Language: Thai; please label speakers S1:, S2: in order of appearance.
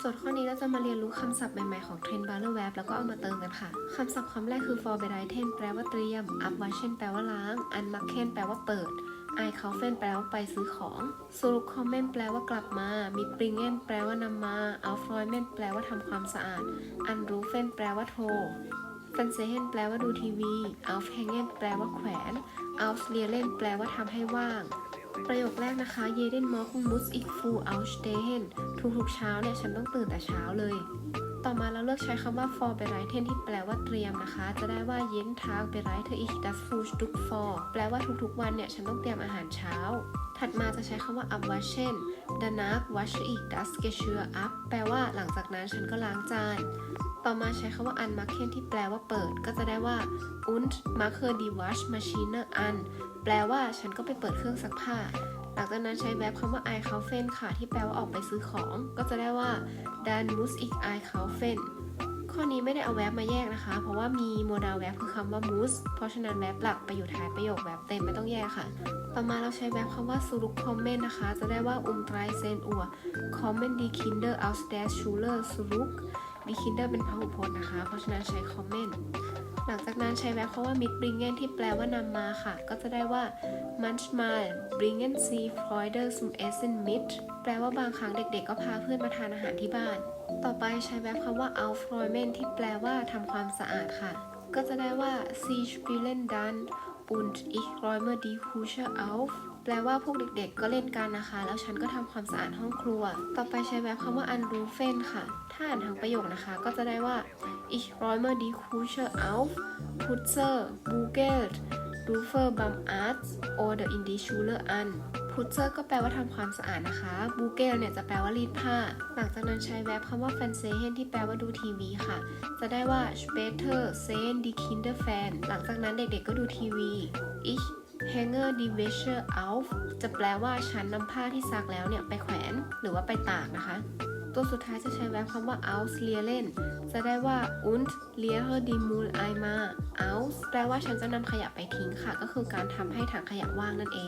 S1: โจทย์ข้อนี้เราจะมาเรียนรู้คำศัพท์ใหม่ๆของ Trend b a r l e r Web แล้วก็เอามาเติมกันค่ะ คำศัพท์คำแรกคือ for b e r e i t e n แปลว่าเตรียม up washen แปลว่าล้าง unmachen แปลว่าเปิด i k a u f e n แปลว่าไปซื้อของ s u r u k o m m e n แปลว่ากลับมา m i t b r i n g e n แปลว่านำมา auf r a u m e n แปลว่าทำความสะอาด anrufen แปลว่าโทร f e n s e h e n แปลว่าดูทีวี aufhängen แปลว่าแขวน ausleeren แปลว่าทำให้ว่าง ประโยคแรกนะคะ jeden Morgen muss ich früh aufstehen ทุกๆเช้าเนี่ย ฉันต้องตื่นแต่เช้าเลย ต่อมาเราเลือกใช้คำว่า for bereiten ที่แปลว่าเตรียมนะคะ จะได้ว่า jeden Tag bereite ich das Frühstück vor แปลว่าทุกๆวันเนี่ย ฉันต้องเตรียมอาหารเช้า ถัดมาจะใช้คำว่า abwaschen danach wasche ich das Geschirr ab แปลว่าหลังจากนั้นฉันก็ล้างจาน ต่อมาใช้คำว่า unmachen ที่แปลว่าเปิด ก็จะได้ว่า und mache die Waschmaschine an แปลว่าฉันก็ไปเปิดเครื่องซักผ้า หลังจากนั้นใช้แวบคำว่า einkaufen ค่ะ ที่แปลว่าออกไปซื้อของ ก็จะได้ว่า dann muss ich einkaufen ข้อนี้ไม่ได้เอาแวบมาแยกนะคะ เพราะว่ามีโมดาลแวบคือคำว่า muss เพราะฉะนั้นแวบหลักไปอยู่ท้ายประโยคแวบเต็มไม่ต้องแยกค่ะ ต่อมาเราใช้แวบคำว่า zurückkommen นะคะ จะได้ว่า um 13 Uhr kommen die Kinder aus der Schule zurück die Kinder เป็นพหูพจน์นะคะ เพราะฉะนั้นใช้ kommen หลังจากนั้นใช้แวบคำว่า mitbringen ที่แปลว่านำมาค่ะ ก็จะได้ว่า manchmal bringen sie Freude zum Essen mit แปลว่าบางครั้งเด็กๆ ก็พาเพื่อนมาทานอาหารที่บ้าน ต่อไปใช้แวบคำว่า aufräumen ที่แปลว่าทำความสะอาดค่ะ ก็จะได้ว่า sie spielen dann und ich räume die Küche auf แปลว่าพวกเด็กๆ ก็เล่นกันนะคะ แล้วฉันก็ทำความสะอาดห้องครัว ต่อไปใช้แบบคำว่า anrufen ค่ะ ถ้าอ่านทางประโยคนะคะ ก็จะได้ว่า ich räume die Küche auf putze bügelt rufe beim Arzt oder in die Schule an พุตเซอร์ก็แปลว่าทำความสะอาดนะคะบูเกลเนี่ยจะแปลว่ารีดผ้า หลังจากนั้นใช้แวบคำว่า f a n s e h e n ที่แปลว่าดูทีวีค่ะ จะได้ว่า später sehen die Kinder Fan หลังจากนั้นเด็กๆก็ดูทีวี ich hänge die Wäsche auf จะแปลว่าฉันนำผ้าที่ซักแล้วเนี่ยไปแขวนหรือว่าไปตากนะคะ ตัวสุดท้ายจะใช้แวบคำว่า ausleeren จะได้ว่า und leere die Mülleimer aus แปลว่าฉันจะนำขยะไปทิ้งค่ะ ก็คือการทำให้ถังขยะว่างนั่นเอง